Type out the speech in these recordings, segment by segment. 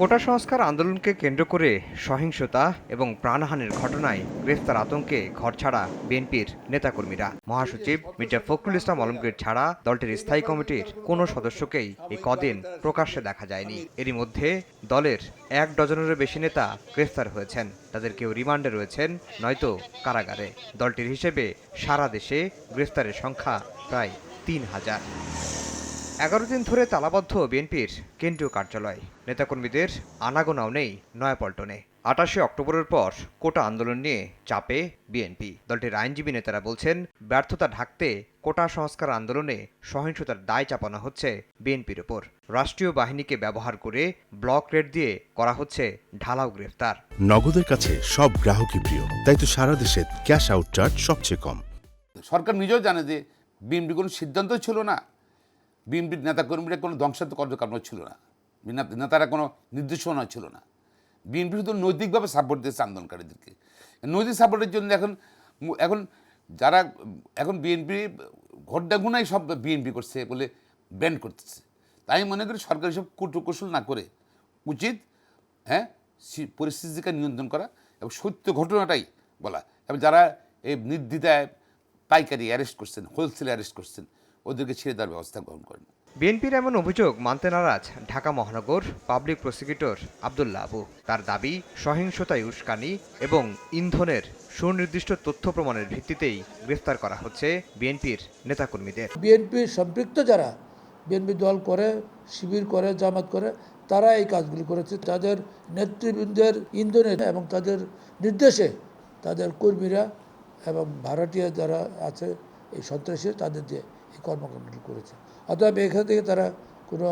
কোটা সংস্কার আন্দোলনকে কেন্দ্র করে সহিংসতা এবং প্রাণহানির ঘটনায় গ্রেফতার আতঙ্কে ঘরছাড়া বিএনপির নেতাকর্মীরা। মহাসচিব মির্জা ফখরুল ইসলাম আলমগীর ছাড়া দলটির স্থায়ী কমিটির কোনো সদস্যকেই এই কদিন প্রকাশ্যে দেখা যায়নি। এরই মধ্যে দলের এক ডজনেরও বেশি নেতা গ্রেফতার হয়েছেন। তাদের কেউ রিমান্ডে রয়েছেন, নয়তো কারাগারে। দলটির হিসেবে সারা দেশে গ্রেফতারের সংখ্যা প্রায় তিন হাজার। এগারো দিন ধরে তালাবদ্ধ বিএনপির কেন্দ্রীয় কার্যালয়। নেতাকর্মীদের আনাগোনাও নেই নয়াপল্টনে। আটাশে অক্টোবরের পর কোটা আন্দোলন নিয়ে চাপে বিএনপি। দলটির আইনজীবী নেতারা বলছেন ব্যর্থতা ঢাকতে কোটা সংস্কার আন্দোলনে সহিংসতার দায় চাপানো হচ্ছে বিএনপির ওপর। রাষ্ট্রীয় বাহিনীকে ব্যবহার করে ব্লক রেড দিয়ে করা হচ্ছে ঢালাও গ্রেফতার। নগদের কাছে সব গ্রাহকই প্রিয় তাই তো সারা দেশে ক্যাশ আউট চার্জ সবচেয়ে কম। সরকার নিজেও জানে যে বিএনপি কোনো সিদ্ধান্ত ছিল না। বিএনপির নেতাকর্মীরা কোনো ধ্বংসাত্মক কার্যক্রম ছিল না। নেতারা কোনো নির্দেশনা ছিল না। বিএনপি শুধু নৈতিকভাবে সাপোর্ট দিয়েছে আন্দোলনকারীদেরকে। নৈতিক সাপোর্টের জন্য এখন এখন যারা, এখন বিএনপি ঘটটা গুনাই সব বিএনপি করছে বলে ব্যান করতেছে। তাই মনে করি সরকার সব কুটকৌশল না করে উচিত হ্যাঁ পরিস্থিতিকে নিয়ন্ত্রণ করা এবং সত্য ঘটনাটাই বলা। এবং যারা এই নির্দ্বিধায় পাইকারি অ্যারেস্ট করছেন হোলসেল অ্যারেস্ট করছেন ওদেরকে ছেড়ে দেওয়ার ব্যবস্থা গ্রহণ করেন। বিএনপির এমন অভিযোগ মানতে নারাজ ঢাকা মহানগর পাবলিক প্রসিকিউটর আবদুল্লা আবু। তার দাবি সহিংসতায় উস্কানি এবং ইন্ধনের সুনির্দিষ্ট তথ্য প্রমাণের ভিত্তিতেই গ্রেফতার করা হচ্ছে বিএনপির নেতাকর্মীদের। বিএনপি সম্পৃক্ত যারা বিএনপি দল করে শিবির করে জামাত করে তারা এই কাজগুলি করেছে। তাদের নেতৃবৃন্দের ইন্ধনে এবং তাদের নির্দেশে তাদের কর্মীরা এবং ভাড়াটিয়া যারা আছে এই সন্ত্রাসী তাদের দিয়ে এই কর্মকাণ্ডগুলি করেছে। অতএব এখান থেকে তারা কোনো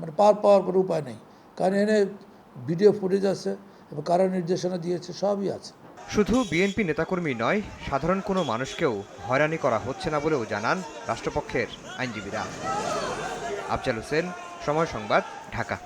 মানে পার পাওয়ার কোনো উপায় নেই। কারণ এনে ভিডিও ফুটেজ আছে এবং কারা নির্দেশনা দিয়েছে সবই আছে। শুধু বিএনপি নেতাকর্মী নয়, সাধারণ কোনো মানুষকেও হয়রানি করা হচ্ছে না বলেও জানান রাষ্ট্রপক্ষের আইনজীবীরা। আফজাল হোসেন, সময় সংবাদ, ঢাকা।